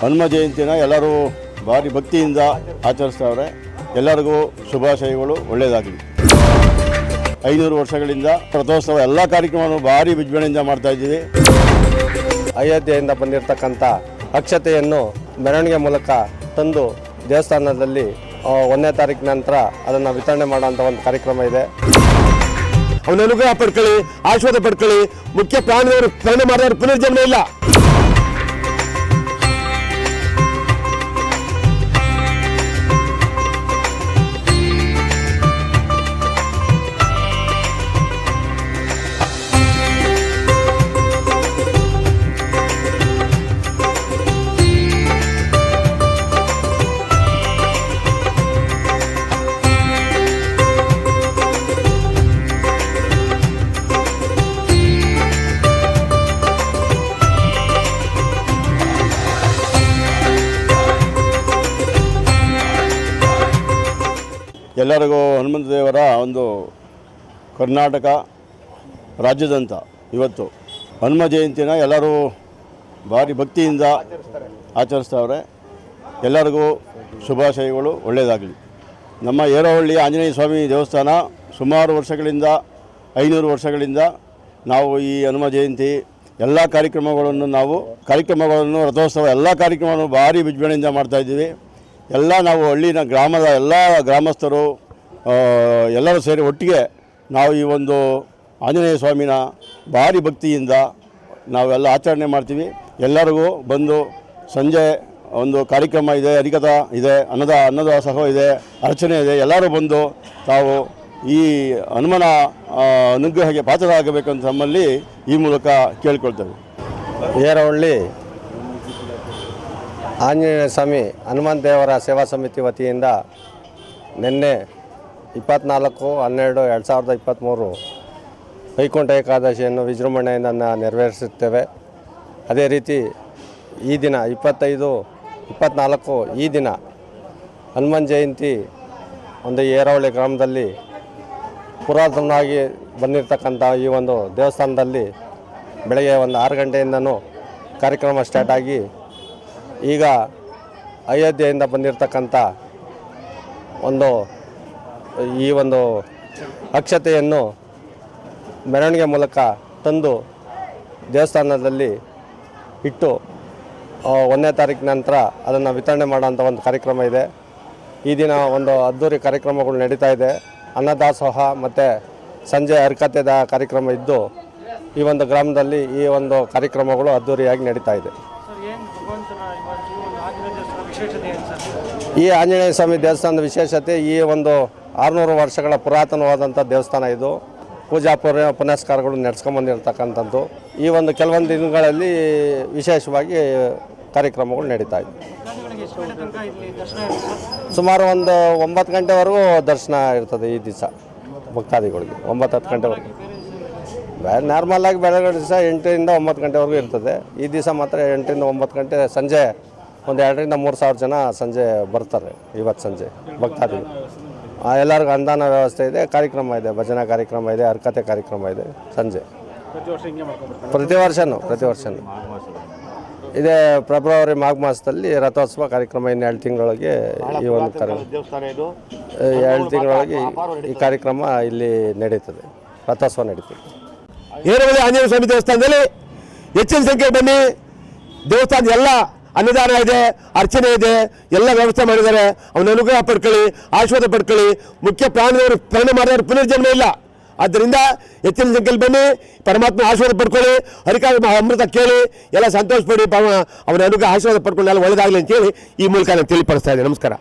ಹನುಮ ಜಯಂತಿನ ಎಲ್ಲರೂ ಭಾರಿ ಭಕ್ತಿಯಿಂದ ಆಚರಿಸ್ತಾವ್ರೆ. ಎಲ್ಲರಿಗೂ ಶುಭಾಶಯಗಳು ಒಳ್ಳೆಯದಾಗಲಿ. ಐನೂರು ವರ್ಷಗಳಿಂದ ರಥೋತ್ಸವ ಎಲ್ಲ ಕಾರ್ಯಕ್ರಮವನ್ನು ಭಾರಿ ವಿಜೃಂಭಣೆಯಿಂದ ಮಾಡ್ತಾ ಇದ್ದೀವಿ. ಅಯೋಧ್ಯೆಯಿಂದ ಬಂದಿರತಕ್ಕಂಥ ಅಕ್ಷತೆಯನ್ನು ಮೆರವಣಿಗೆ ಮೂಲಕ ತಂದು ದೇವಸ್ಥಾನದಲ್ಲಿ ಒಂದನೇ ತಾರೀಕು ನಂತರ ಅದನ್ನು ವಿತರಣೆ ಮಾಡುವಂಥ ಒಂದು ಕಾರ್ಯಕ್ರಮ ಇದೆ. ಅವನ ಅನುಗ್ರಹ ಪಡ್ಕೊಳ್ಳಿ ಆಶೀರ್ವಾದ ಪಡ್ಕೊಳ್ಳಿ. ಮುಖ್ಯ ಪ್ರಾಣಿಯವರು ಪ್ರಾಣಿ ಮಾಡಿದವರು ಪುನರ್ಜನ್ಮ ಇಲ್ಲ. ಎಲ್ಲರಿಗೂ ಹನುಮಂತ ದೇವರ ಒಂದು ಕರ್ನಾಟಕ ರಾಜ್ಯದಂತ ಇವತ್ತು. ಹನುಮ ಜಯಂತಿನ ಎಲ್ಲರೂ ಭಾರಿ ಭಕ್ತಿಯಿಂದ ಆಚರಿಸ್ತಾವ್ರೆ. ಎಲ್ಲರಿಗೂ ಶುಭಾಶಯಗಳು, ಒಳ್ಳೆಯದಾಗಲಿ. ನಮ್ಮ ಏರಹಳ್ಳಿ ಆಂಜನೇಯ ಸ್ವಾಮಿ ದೇವಸ್ಥಾನ ಸುಮಾರು ವರ್ಷಗಳಿಂದ, ಐನೂರು ವರ್ಷಗಳಿಂದ ನಾವು ಈ ಹನುಮ ಜಯಂತಿ ಎಲ್ಲ ಕಾರ್ಯಕ್ರಮಗಳನ್ನು ನಾವು, ಕಾರ್ಯಕ್ರಮಗಳನ್ನು, ರಥೋತ್ಸವ ಎಲ್ಲ ಕಾರ್ಯಕ್ರಮಗಳನ್ನು ಭಾರಿ ವಿಜೃಂಭಣೆಯಿಂದ ಮಾಡ್ತಾ ಇದ್ದೀವಿ. ಎಲ್ಲ ನಾವು ಹಳ್ಳಿನ ಗ್ರಾಮದ ಎಲ್ಲ ಗ್ರಾಮಸ್ಥರು ಎಲ್ಲರೂ ಸೇರಿ ಒಟ್ಟಿಗೆ ನಾವು ಈ ಒಂದು ಆಂಜನೇಯ ಸ್ವಾಮಿನ ಭಾರಿ ಭಕ್ತಿಯಿಂದ ನಾವೆಲ್ಲ ಆಚರಣೆ ಮಾಡ್ತೀವಿ. ಎಲ್ಲರಿಗೂ ಬಂದು ಸಂಜೆ ಒಂದು ಕಾರ್ಯಕ್ರಮ ಇದೆ ಅರಿಕತ ಇದೆ, ಅನ್ನದ, ಅನ್ನದಾಸೋಹ ಇದೆ, ಅರ್ಚನೆ ಇದೆ, ಎಲ್ಲರೂ ಬಂದು ತಾವು ಈ ಹನುಮನ ಅನುಗ್ರಹಕ್ಕೆ ಪಾತ್ರರಾಗಬೇಕಂತ ನಮ್ಮಲ್ಲಿ ಈ ಮೂಲಕ ಕೇಳಿಕೊಳ್ತೇವೆ. ಏರವಳ್ಳಿ ಆಂಜನೇಯ ಸ್ವಾಮಿ ಹನುಮಾನ್ ದೇವರ ಸೇವಾ ಸಮಿತಿ ವತಿಯಿಂದ ನಿನ್ನೆ ಇಪ್ಪತ್ನಾಲ್ಕು, ಹನ್ನೆರಡು, ಎರಡು ಸಾವಿರದ ಇಪ್ಪತ್ತ್ಮೂರು ವೈಕುಂಠ ಏಕಾದಶಿಯನ್ನು ವಿಜೃಂಭಣೆಯಿಂದ ನೆರವೇರಿಸುತ್ತೇವೆ. ಅದೇ ರೀತಿ ಈ ದಿನ ಇಪ್ಪತ್ತೈದು, ಇಪ್ಪತ್ನಾಲ್ಕು ಈ ದಿನ ಹನುಮಾನ್ ಜಯಂತಿ ಒಂದು ಏರವಳ್ಳಿ ಗ್ರಾಮದಲ್ಲಿ ಪುರಾತನವಾಗಿ ಬಂದಿರತಕ್ಕಂಥ ಈ ಒಂದು ದೇವಸ್ಥಾನದಲ್ಲಿ ಬೆಳಗ್ಗೆ ಒಂದು ಆರು ಗಂಟೆಯಿಂದನೂ ಕಾರ್ಯಕ್ರಮ ಸ್ಟಾರ್ಟ್ ಆಗಿ ಈಗ ಅಯೋಧ್ಯೆಯಿಂದ ಬಂದಿರತಕ್ಕಂಥ ಒಂದು, ಈ ಒಂದು ಅಕ್ಷತೆಯನ್ನು ಮೆರವಣಿಗೆ ಮೂಲಕ ತಂದು ದೇವಸ್ಥಾನದಲ್ಲಿ ಇಟ್ಟು ಒಂದನೇ ತಾರೀಕು ನಂತರ ಅದನ್ನು ವಿತರಣೆ ಮಾಡೋಂಥ ಒಂದು ಕಾರ್ಯಕ್ರಮ ಇದೆ. ಈ ದಿನ ಒಂದು ಅದ್ಧೂರಿ ಕಾರ್ಯಕ್ರಮಗಳು ನಡೀತಾ ಇದೆ. ಅನ್ನದಾಸೋಹ ಮತ್ತು ಸಂಜೆ ಹರ್ಕತೆದ ಕಾರ್ಯಕ್ರಮ ಇದ್ದು, ಈ ಒಂದು ಗ್ರಾಮದಲ್ಲಿ ಈ ಒಂದು ಕಾರ್ಯಕ್ರಮಗಳು ಅದ್ಧೂರಿಯಾಗಿ ನಡೀತಾ ಇದೆ. ಈ ಆಂಜನೇಯ ಸ್ವಾಮಿ ದೇವಸ್ಥಾನದ ವಿಶೇಷತೆ ಈ ಒಂದು ಆರುನೂರು ವರ್ಷಗಳ ಪುರಾತನವಾದಂಥ ದೇವಸ್ಥಾನ ಇದು. ಪೂಜಾ ಪುರ ಪುನಸ್ಕಾರಗಳು ನಡೆಸ್ಕೊಂಬಂದಿರ್ತಕ್ಕಂಥದ್ದು ಈ ಒಂದು ಕೆಲವೊಂದು ದಿನಗಳಲ್ಲಿ ವಿಶೇಷವಾಗಿ ಕಾರ್ಯಕ್ರಮಗಳು ನಡೀತಾ ಇದೆ. ಸುಮಾರು ಒಂದು ಒಂಬತ್ತು ಗಂಟೆವರೆಗೂ ದರ್ಶನ ಇರ್ತದೆ ಈ ದಿವಸ ಭಕ್ತಾದಿಗಳಿಗೆ. ಒಂಬತ್ತು ಹತ್ತು ಗಂಟೆವರೆಗೂ. ನಾರ್ಮಲ್ ಆಗಿ ಬೆಳಗ್ಗೆ ದಿವಸ ಎಂಟರಿಂದ ಒಂಬತ್ತು ಗಂಟೆವರೆಗೂ ಇರ್ತದೆ. ಈ ದಿವಸ ಮಾತ್ರ ಎಂಟರಿಂದ ಒಂಬತ್ತು ಗಂಟೆ ಸಂಜೆ ಒಂದು ಎರಡರಿಂದ ಮೂರು ಸಾವಿರ ಜನ ಸಂಜೆ ಬರ್ತಾರೆ ಇವತ್ತು ಸಂಜೆ ಭಕ್ತಾದಿಗಳು. ಆ, ಎಲ್ಲರಿಗೂ ಅನುದಾನ ವ್ಯವಸ್ಥೆ ಇದೆ ಕಾರ್ಯಕ್ರಮ ಇದೆ ಭಜನಾ ಕಾರ್ಯಕ್ರಮ ಇದೆ ಹರ್ಕತೆ ಕಾರ್ಯಕ್ರಮ ಇದೆ ಸಂಜೆ. ಪ್ರತಿ ವರ್ಷ ಹಿಂಗೆ ಮಾಡ್ಕೊಂಡ್ಬರ್ತಾರೆ ಪ್ರತಿ ವರ್ಷನೂ ಪ್ರತಿ ವರ್ಷನೂ. ಇದೇ ಫೆಬ್ರವರಿ ಮಾಘ ಮಾಸದಲ್ಲಿ ರಥೋತ್ಸವ ಕಾರ್ಯಕ್ರಮ ಇನ್ನೆರಡು ಎರಡು ತಿಂಗಳೊಳಗೆ ಈ ಒಂದು ಕಾರ್ಯ ಇದು. ಎರಡು ತಿಂಗಳೊಳಗೆ ಈ ಕಾರ್ಯಕ್ರಮ ಇಲ್ಲಿ ನಡೀತದೆ ರಥೋತ್ಸವ ನಡೀತದೆ. ಏರವಳ್ಳಿ ಆಂಜನೇಯ ಸ್ವಾಮಿ ದೇವಸ್ಥಾನದಲ್ಲಿ ಹೆಚ್ಚಿನ ಸಂಖ್ಯೆ ಬನ್ನಿ. ದೇವಸ್ಥಾನ ಎಲ್ಲ ಅನ್ನದಾನ ಇದೆ, ಅರ್ಚನೆ ಇದೆ, ಎಲ್ಲ ವ್ಯವಸ್ಥೆ ಮಾಡಿದ್ದಾರೆ. ಅವನ ಅನುಗ್ರಹ ಪಡ್ಕೊಳ್ಳಿ, ಆಶೀರ್ವಾದ ಪಡ್ಕೊಳ್ಳಿ. ಮುಖ್ಯ ಪ್ರಾಣಿಯವರು ಪ್ರಾಣಿ ಮಾಡಿದವರು ಪುನರ್ಜನ್ಮ ಇಲ್ಲ. ಆದ್ದರಿಂದ ಹೆಚ್ಚಿನ ಸಂಖ್ಯೆಯಲ್ಲಿ ಬನ್ನಿ ಪರಮಾತ್ಮ ಆಶೀರ್ವಾದ ಪಡ್ಕೊಳ್ಳಿ ಹರಿಕಾಲ ಅಮೃತ ಕೇಳಿ, ಎಲ್ಲ ಸಂತೋಷ ಪಡಿ ಅವನ ಅನುಗ್ರಹ, ಆಶೀರ್ವಾದ ಪಡ್ಕೊಂಡು ಎಲ್ಲ ಒಳ್ಳೆದಾಗಲಿ ಅಂತೇಳಿ ಈ ಮೂಲಕ ನಾನು ತಿಳಿಪಡಿಸ್ತಾ ಇದ್ದೇನೆ. ನಮಸ್ಕಾರ.